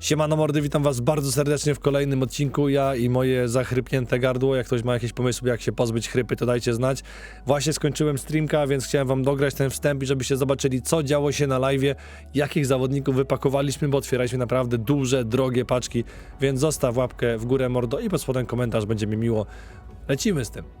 Siemano mordy, witam was bardzo serdecznie w kolejnym odcinku. Ja i moje zachrypnięte gardło. Jak ktoś ma jakieś pomysły, jak się pozbyć chrypy, to dajcie znać. Właśnie skończyłem streamka, więc chciałem wam dograć ten wstęp i żebyście zobaczyli, co działo się na live, jakich zawodników wypakowaliśmy, bo otwieraliśmy naprawdę duże, drogie paczki. Więc zostaw łapkę w górę mordo i pod spodem komentarz, będzie mi miło. Lecimy z tym.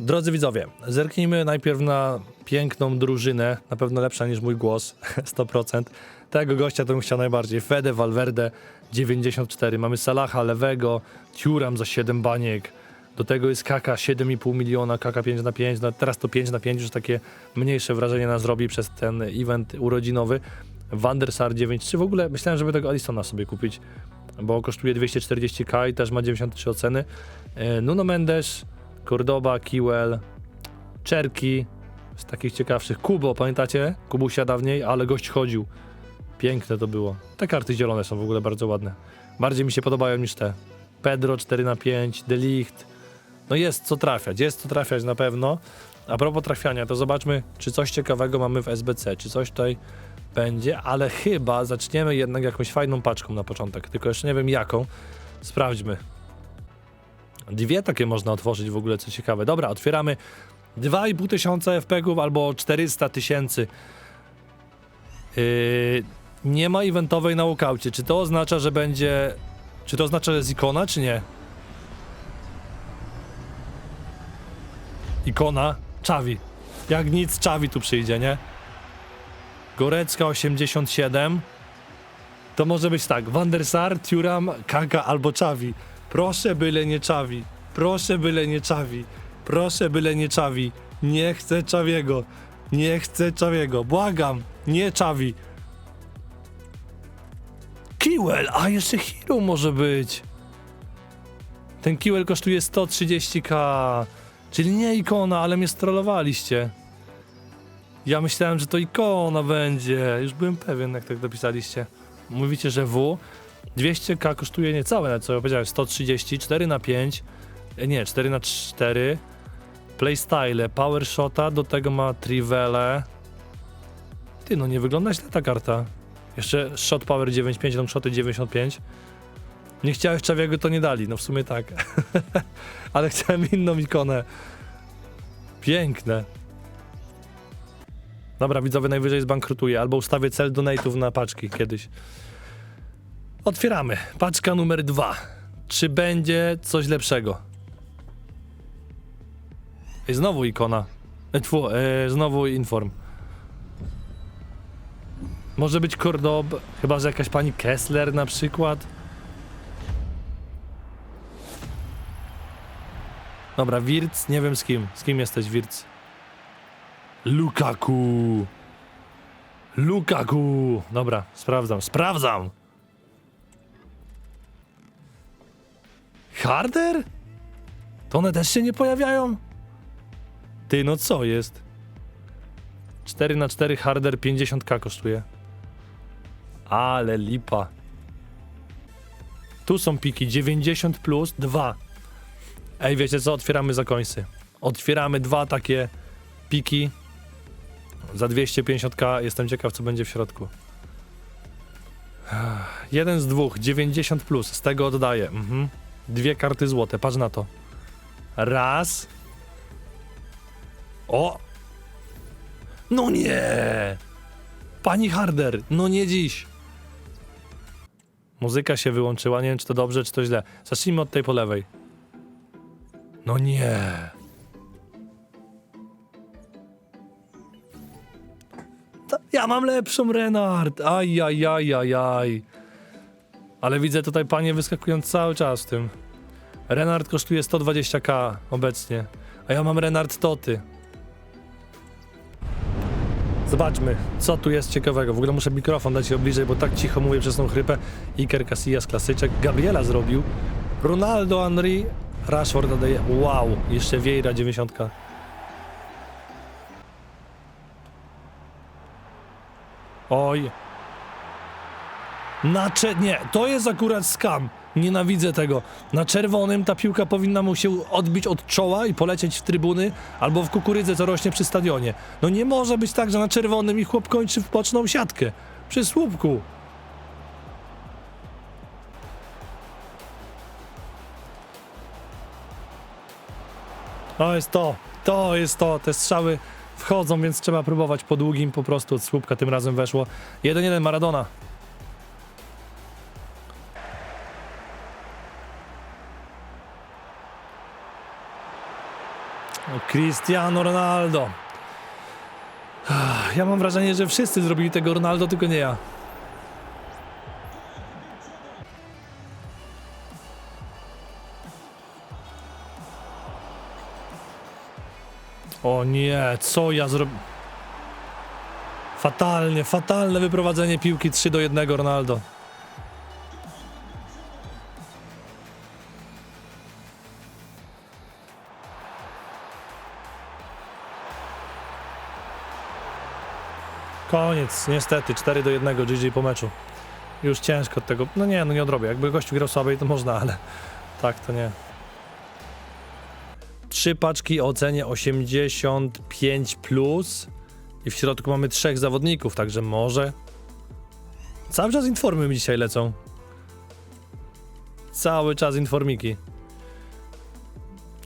Drodzy widzowie, zerknijmy najpierw na piękną drużynę, na pewno lepsza niż mój głos, 100%. Tego gościa to bym chciał najbardziej. Fede, Valverde, 94. Mamy Salaha, Lewego, Thuram za 7 baniek. Do tego jest Kaka, 7,5 miliona, Kaka 5 na 5. No teraz to 5 na 5 już takie mniejsze wrażenie nas robi przez ten event urodzinowy. Van der Sar 9,3. W ogóle myślałem, żeby tego Alisona sobie kupić, bo kosztuje 240k i też ma 93 oceny. E, Nuno Mendes, Cordoba, Kiwell, Czerki, z takich ciekawszych. Kubo, pamiętacie? Kubusia dawniej, ale gość chodził. Piękne to było. Te karty zielone są w ogóle bardzo ładne. Bardziej mi się podobają niż te. Pedro 4 na 5 Delicht. No jest co trafiać, jest co trafiać na pewno. A propos trafiania, to zobaczmy, czy coś ciekawego mamy w SBC, czy coś tutaj będzie, ale chyba zaczniemy jednak jakąś fajną paczką na początek, tylko jeszcze nie wiem jaką. Sprawdźmy. Dwie takie można otworzyć w ogóle, co ciekawe. Dobra, otwieramy 2,5 tysiąca FPG-ów albo 400 tysięcy. Yy, nie ma eventowej na walkoutie. Czy to oznacza, że będzie... Czy to oznacza, że jest ikona, czy nie? Ikona? Czawi. Jak nic, Czawi tu przyjdzie, nie? Gorecka 87. To może być tak, Van der Kaka albo Czawi. Proszę byle nie Czawi. Proszę byle nie Czawi. Proszę byle nie Czawi. Nie chcę Czawiego. Nie chcę Czawiego. Błagam. Nie Czawi. Kiwell, a jeszcze Hero może być. Ten Kiwell kosztuje 130k. Czyli nie ikona, ale mnie strollowaliście. Ja myślałem, że to ikona będzie. Już byłem pewien, jak tak dopisaliście. Mówicie, że W. 200k kosztuje niecałe, nawet co ja powiedziałem, 130, 4 na 5 e, nie, 4 na 4 playstyle, power shota, do tego ma trivele. Ty, no nie wygląda źle ta karta. Jeszcze shot power 95, long shoty 95. Nie chciałeś Czawiego, to nie dali, no w sumie tak. Ale chciałem inną ikonę. Piękne. Dobra, widzowie, najwyżej zbankrutuję, albo ustawię cel donate'ów na paczki kiedyś. Otwieramy. Paczka numer dwa. Czy będzie coś lepszego? Znowu ikona. E, Tfu, e, znowu inform. Może być Cordob, chyba że jakaś pani Kessler na przykład. Dobra, Wirtz, nie wiem z kim. Z kim jesteś, Wirtz? Lukaku. Lukaku. Dobra, sprawdzam, sprawdzam. Harder? To one też się nie pojawiają? Ty, no co jest? 4 na 4 Harder 50k kosztuje. Ale lipa. Tu są piki 90 plus 2. Ej, wiecie co? Otwieramy zakońsy. Otwieramy dwa takie piki za 250k. Jestem ciekaw, co będzie w środku. Jeden z dwóch, 90 plus. Z tego oddaję. Mhm. Dwie karty złote, patrz na to. Raz. O! No nie! Pani Harder, no nie dziś. Muzyka się wyłączyła, nie wiem czy to dobrze, czy to źle. Zacznijmy od tej po lewej. No nie. Ja mam lepszą Renard. Aj, aj, aj, aj. Ale widzę tutaj panie wyskakują cały czas w tym. Renard kosztuje 120k obecnie, a ja mam Renard Toty. Zobaczmy, co tu jest ciekawego. W ogóle muszę mikrofon dać się bliżej, bo tak cicho mówię przez tą chrypę. Iker Casillas klasyczek. Gabriela zrobił. Ronaldo, Henry, Rashford nadaje. Wow, jeszcze Vieira 90. Oj, na cze- nie, to jest akurat skam. Nienawidzę tego. Na czerwonym ta piłka powinna mu się odbić od czoła i polecieć w trybuny albo w kukurydzę, co rośnie przy stadionie. No nie może być tak, że na czerwonym i chłop kończy w boczną siatkę. Przy słupku. To jest to. To jest to. Te strzały wchodzą, więc trzeba próbować po długim po prostu od słupka. Tym razem weszło. 1-1 Maradona. Cristiano Ronaldo. Ah, Ja mam wrażenie, że wszyscy zrobili tego Ronaldo, tylko nie ja. O nie, co ja zrobię? Fatalnie, fatalne wyprowadzenie piłki 3 do 1 Ronaldo. Koniec, niestety, 4 do 1 GG po meczu. Już ciężko od tego. No nie, no nie odrobię. Jakby gościu grał słabiej, to można, ale tak to nie. Trzy paczki o ocenie 85 plus i w środku mamy trzech zawodników, także może. Cały czas informy mi dzisiaj lecą. Cały czas informiki.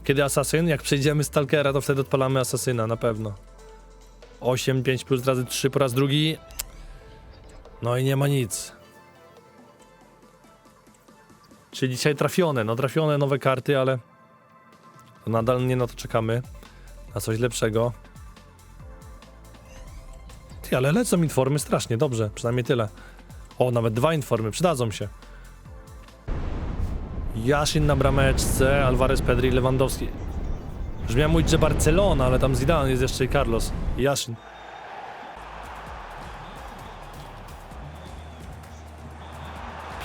Kiedy asasyn? Jak przejdziemy Stalkera, to wtedy odpalamy asasyna, na pewno. 8, 5 plus razy 3 po raz drugi. No i nie ma nic. Czyli dzisiaj trafione, no trafione nowe karty, ale nadal nie na to czekamy. Na coś lepszego. Ty, ale lecą informy strasznie, dobrze, przynajmniej tyle. O, nawet dwa informy, przydadzą się. Jasin na brameczce, Alvarez, Pedri, Lewandowski. Już miałem mówić, że Barcelona, ale tam Zidane jest jeszcze i Carlos. I Jasin.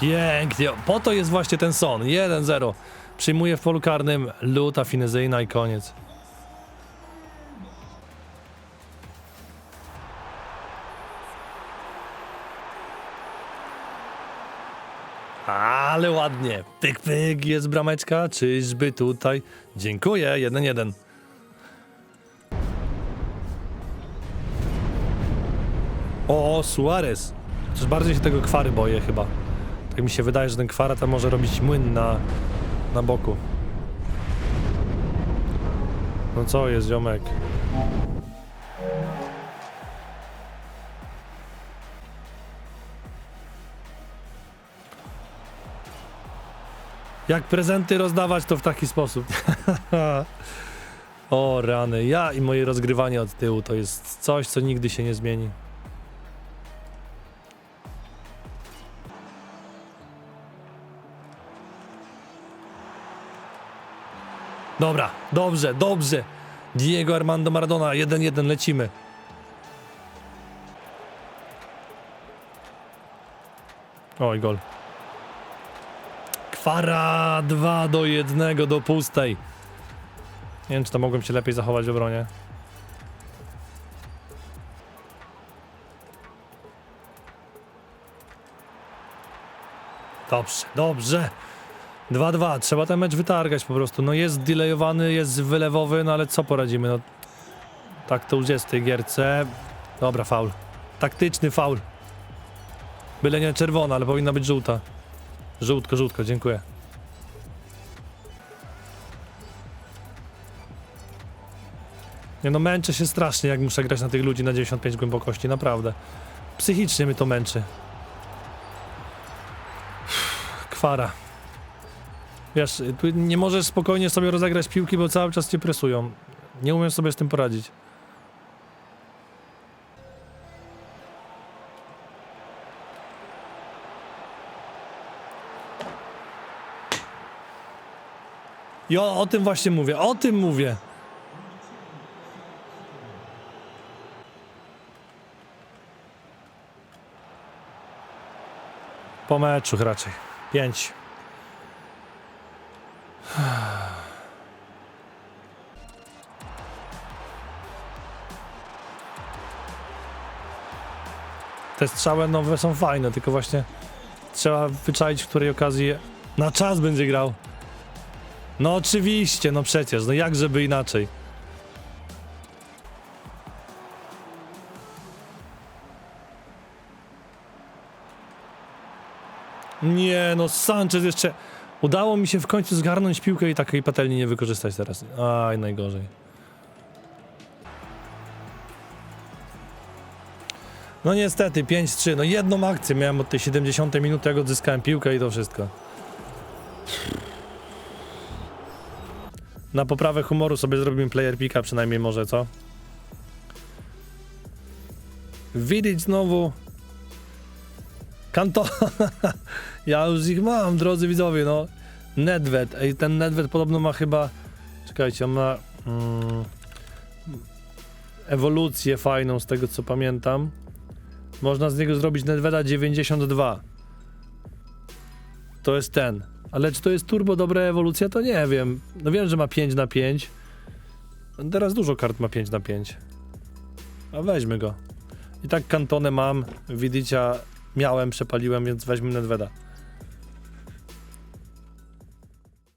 Pięknie. Po to jest właśnie ten son. 1-0. Przyjmuje w polu karnym luta finezyjna i koniec. Ale ładnie. Pyk, pyk, jest brameczka. Czyżby tutaj? Dziękuję. 1-1. O, Suarez. Chociaż bardziej się tego kwary boję chyba. Tak mi się wydaje, że ten kwara tam może robić młyn na, na boku. No co jest, ziomek? Jak prezenty rozdawać, to w taki sposób. o rany, ja i moje rozgrywanie od tyłu to jest coś, co nigdy się nie zmieni. Dobra, dobrze, dobrze. Diego Armando Maradona, 1-1, lecimy. Oj, gol. Kwara 2 do 1 do pustej. Nie wiem, czy to mogłem się lepiej zachować w obronie. Dobrze, dobrze. 2-2, trzeba ten mecz wytargać po prostu. No jest delayowany, jest wylewowy, no ale co poradzimy? No, tak to już jest w tej gierce. Dobra, faul. Taktyczny faul. Byle nie czerwona, ale powinna być żółta. Żółtko, żółtko, dziękuję. Nie no, męczę się strasznie, jak muszę grać na tych ludzi na 95 głębokości, naprawdę. Psychicznie mnie to męczy. Kwara. Wiesz, nie możesz spokojnie sobie rozegrać piłki, bo cały czas cię presują. Nie umiem sobie z tym poradzić. I o, o tym właśnie mówię, o tym mówię. Po meczu raczej. Pięć. Te strzały nowe są fajne, tylko właśnie trzeba wyczaić, w której okazji na czas będzie grał. No oczywiście, no przecież, no jak żeby inaczej. Nie, no Sanchez jeszcze Udało mi się w końcu zgarnąć piłkę i takiej patelni nie wykorzystać teraz. Aj, najgorzej. No niestety, 5-3. No jedną akcję miałem od tej 70 minuty, jak odzyskałem piłkę i to wszystko. Na poprawę humoru sobie zrobimy player picka przynajmniej może, co? Widzieć znowu. Kanto. ja już ich mam, drodzy widzowie, no. Nedved. Ej, ten Nedved podobno ma chyba. Czekajcie, on ma. Mm, ewolucję fajną z tego co pamiętam. Można z niego zrobić Nedveda 92. To jest ten. Ale czy to jest turbo dobra ewolucja, to nie wiem. No wiem, że ma 5 na 5. Teraz dużo kart ma 5 na 5. A weźmy go. I tak kantonę mam, widzicie, miałem, przepaliłem, więc weźmy Nedveda.